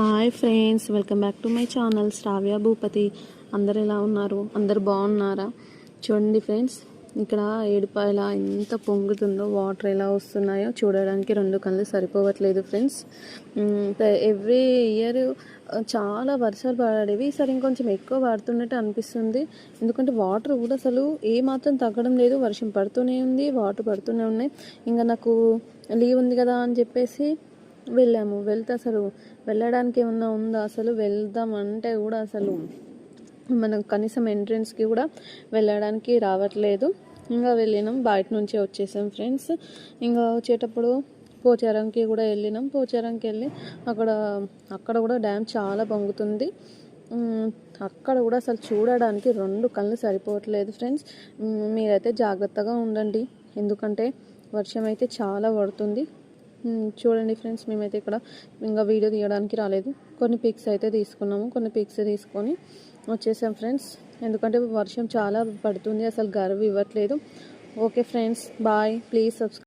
Hi friends welcome back to my channel Shravya Bhupathi. అందరు ఎలా ఉన్నారు? అందరు బాగున్నారా? చూడండి ఫ్రెండ్స్ ఇక్కడ ఏడుపాయల ఎంత పొంగుతుందో వాటర్ ఎలా వస్తున్నాయో చూడడానికి రెండు కళ్ళు సరిపోవట్లేదు ఫ్రెండ్స్. ఎవ్రీ ఇయర్ చాలా వర్షాలు పడేవి. ఈసారి ఇంకొంచెం ఎక్కువ పడుతున్నట్టు అనిపిస్తుంది. ఎందుకంటే వాటర్ కూడా అసలు ఏ మాత్రం తగ్గడం లేదు. వర్షం పడుతూనే ఉంది వాటర్ పడుతూనే ఉన్నాయి. ఇంకా నాకు లీవ్ ఉంది కదా అని చెప్పేసి వెళ్ళాము. వెళ్తే అసలు వెళ్ళడానికి ఏమన్నా ఉందా? అసలు వెళ్దాం అంటే కూడా అసలు మనం కనీసం ఎంట్రన్స్కి కూడా వెళ్ళడానికి రావట్లేదు. ఇంకా వెళ్ళినాం. బయట నుంచే వచ్చేసాం ఫ్రెండ్స్ ఇంకా వచ్చేటప్పుడు పోచారంకి కూడా వెళ్ళినాం. పోచారంకి వెళ్ళి అక్కడ అక్కడ కూడా డ్యామ్ చాలా పొంగుతుంది. అక్కడ కూడా అసలు చూడడానికి రెండు కళ్ళు సరిపోవట్లేదు ఫ్రెండ్స్ మీరైతే జాగ్రత్తగా ఉండండి. ఎందుకంటే వర్షం అయితే చాలా పడుతుంది. చూడండి ఫ్రెండ్స్ మేమైతే ఇక్కడ ఇంకా వీడియో తీయడానికి రాలేదు. కొన్ని పిక్స్ అయితే తీసుకున్నాము. కొన్ని పిక్స్ తీసుకొని వచ్చేసాం ఫ్రెండ్స్. ఎందుకంటే వర్షం చాలా పడుతుంది అసలు గర్వ్ ఇవ్వట్లేదు. Okay friends bye. Please subscribe